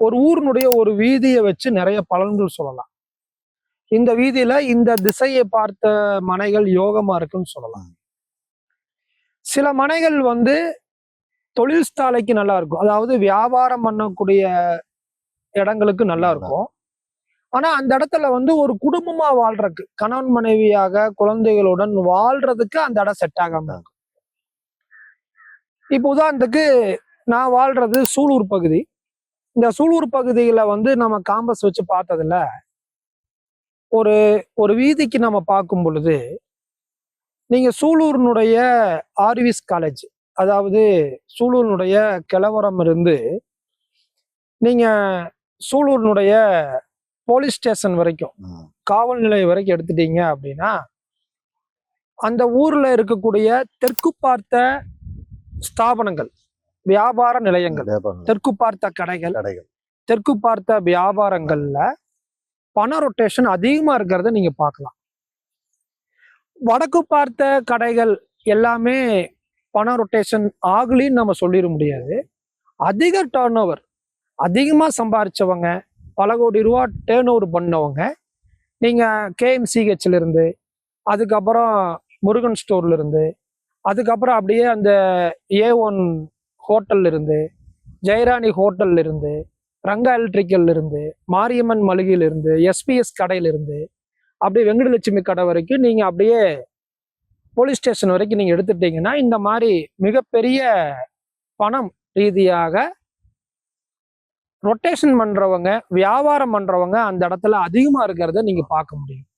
ஒரு ஊரினுடைய ஒரு வீதியை வச்சு நிறைய பலன்கள் சொல்லலாம். இந்த வீதியில இந்த திசையை பார்த்த மனைகள் யோகமா இருக்குன்னு சொல்லலாம். சில மனைகள் வந்து தொழில் ஸ்தாலைக்கு நல்லா இருக்கும். அதாவது வியாபாரம் பண்ணக்கூடிய இடங்களுக்கு நல்லா இருக்கும். ஆனா அந்த இடத்துல வந்து ஒரு குடும்பமா வாழ்றதுக்கு கணவன் மனைவியாக குழந்தைகளுடன் வாழ்றதுக்கு அந்த இடம் செட் ஆகாம இருக்கும். இப்போ உதாரணத்துக்கு நான் வாழ்றது சூலூர் பகுதி. இந்த சூலூர் பகுதியில வந்து நம்ம காம்பஸ் வச்சு பார்த்ததுல ஒரு ஒரு வீதிக்கு நம்ம பார்க்கும் பொழுது நீங்க சூலூரினுடைய ஆர்விஸ் காலேஜ் அதாவது சூலூரினுடைய கிளவரம் இருந்து நீங்க சூலூரினுடைய போலீஸ் ஸ்டேஷன் வரைக்கும். காவல் நிலையம் வரைக்கும் எடுத்துட்டீங்க அப்படின்னா அந்த ஊர்ல இருக்கக்கூடிய தெற்கு பார்த்த ஸ்தாபனங்கள் வியாபார நிலையங்கள். தெற்கு பார்த்த கடைகள். தெற்கு பார்த்த வியாபாரங்கள்ல பண ரொட்டேஷன் அதிகமா இருக்கிறத நீங்க பார்க்கலாம். வடக்கு பார்த்த கடைகள் எல்லாமே பண ரொட்டேஷன் ஆகலின்னு நம்ம சொல்லிட முடியாது. அதிக டேர்ன் ஓவர் அதிகமாக சம்பாரிச்சவங்க பல கோடி ரூபா டேர்ன் ஓவர் பண்ணவங்க நீங்கள் கேஎம்சிஹெச்ல இருந்து அதுக்கப்புறம் முருகன் ஸ்டோர்ல இருந்து அதுக்கப்புறம் அப்படியே அந்த ஏ ஒன் ஹோட்டல்ல இருந்து ஜெயராணி ஹோட்டல்ல இருந்து ரங்கா எலக்ட்ரிக்கல்ல இருந்து மாரியம்மன் மளிகையிலிருந்து எஸ்பிஎஸ் கடையிலிருந்து அப்படியே வெங்கடலட்சுமி கடை வரைக்கும் நீங்கள் அப்படியே போலீஸ் ஸ்டேஷன் வரைக்கும் நீங்கள் எடுத்துட்டீங்கன்னா இந்த மாதிரி மிகப்பெரிய பணம் ரீதியாக ரொட்டேஷன் பண்ணுறவங்க வியாபாரம் பண்ணுறவங்க அந்த இடத்துல அதிகமாக இருக்கிறத நீங்கள் பார்க்க முடியும்.